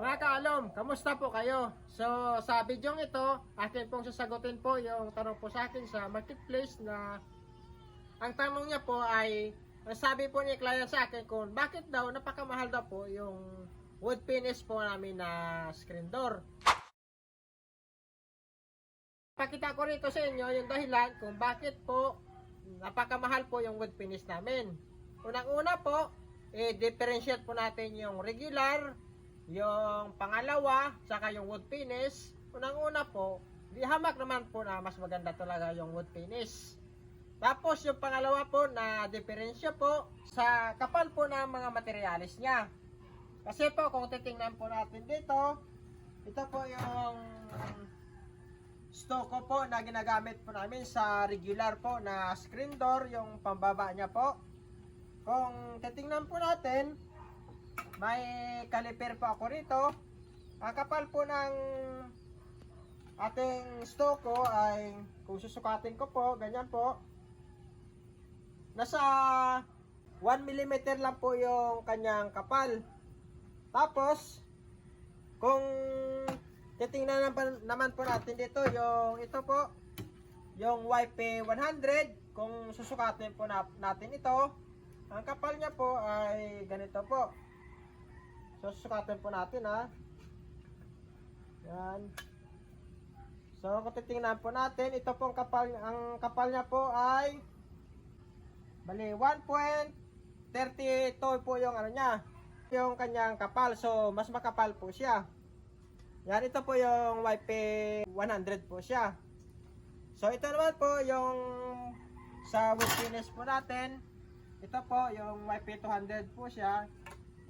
Mga kaalom, kamusta po kayo? So, sa video ito, akin pong sasagutin po yung tanong po sa akin sa marketplace na ang tanong niya po ay, ang sabi po ni client sa akin kung bakit daw napakamahal daw po yung wood finish po namin na screen door. Pakita ko rito sa inyo yung dahilan kung bakit po napakamahal po yung wood finish namin. Unang-una po, i-differentiate po natin yung regular, yung pangalawa, saka yung wood finish. Unang-una po, di hamak naman po na mas maganda talaga yung wood finish. Tapos yung pangalawa po na diferensya po sa kapal po ng mga materialis niya. Kasi po kung titingnan po natin dito, ito po yung stoko po na ginagamit po namin sa regular po na screen door, yung pambaba niya po. Kung titingnan po natin, may caliper po ako rito. Ang kapal po ng ating stoko ay, kung susukatin ko po, ganyan po. Nasa 1 mm lang po yung kanyang kapal. Tapos, kung titingnan naman, po natin dito yung ito po, yung YP100, kung susukatin po na, natin ito, ang kapal niya po ay ganito po. So, susukatin po natin ha. Yan. So, kung titingnan po natin, ito pong kapal, ang kapal niya po ay Bali, 1.32 po yung ano niya. Yung kanyang kapal. So, mas makapal po siya. Yan, ito po yung YP100 po siya. So, ito naman po yung sa wood po natin. Ito po, yung YP200 po siya.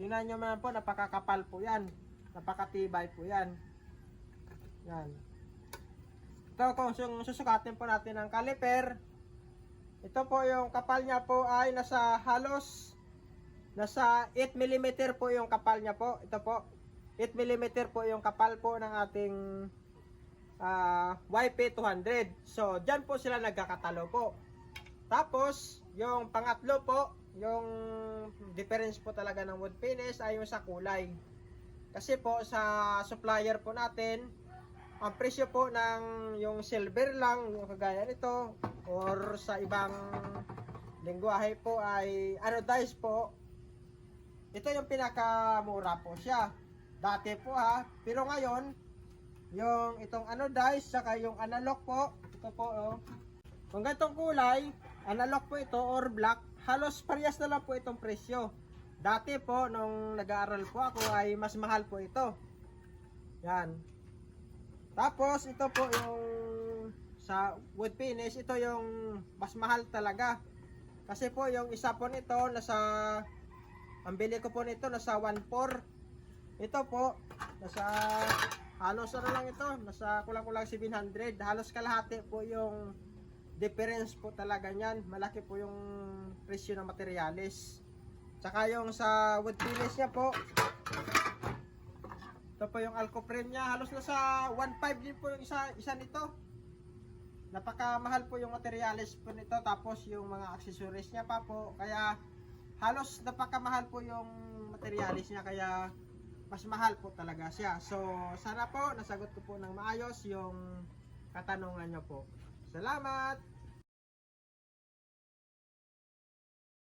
Tingnan nyo naman po, napakakapal po yan. Napakatibay po yan. Yan. Ito, kung sus- susukatin po natin ang caliper, ito po yung kapal niya po ay nasa halos nasa 8 mm po yung kapal niya po. Ito po. 8 mm po yung kapal po ng ating ah, YP200. So, dyan po sila nagkakatalo po. Tapos, yung pangatlo po, yung difference po talaga ng wood finish ay yung sa kulay. Kasi po sa supplier po natin, ang presyo po ng yung silver lang, yung kagaya nito, or sa ibang lingwahe po ay anodized po. Ito yung pinakamura po siya. Dati po ha, pero ngayon, yung itong anodized, saka yung analog po, ito po oh. Kung ganitong kulay, analog po ito or black, halos parehas na lang po itong presyo. Dati po, nung nag-aaral po ako, ay mas mahal po ito. Yan. Tapos, ito po yung sa wood finish, ito yung mas mahal talaga. Kasi po, yung isa po nito, nasa, ang bili ko po nito, nasa 1.4. Ito po, nasa, halos ano lang ito, nasa kulang-kulang 700. Halos kalahati po yung difference po talaga niyan. Malaki po yung presyo ng materialis. Tsaka yung sa wood finish niya po, ito po yung alcoprene niya. Halos nasa 1.5 din po yung isa, isa nito. Napakamahal po yung materialis po nito. Tapos yung mga accessories niya pa po. Kaya halos napakamahal po yung materialis niya. Kaya mas mahal po talaga siya. So sana po nasagot ko po ng maayos yung katanungan niyo po. Salamat!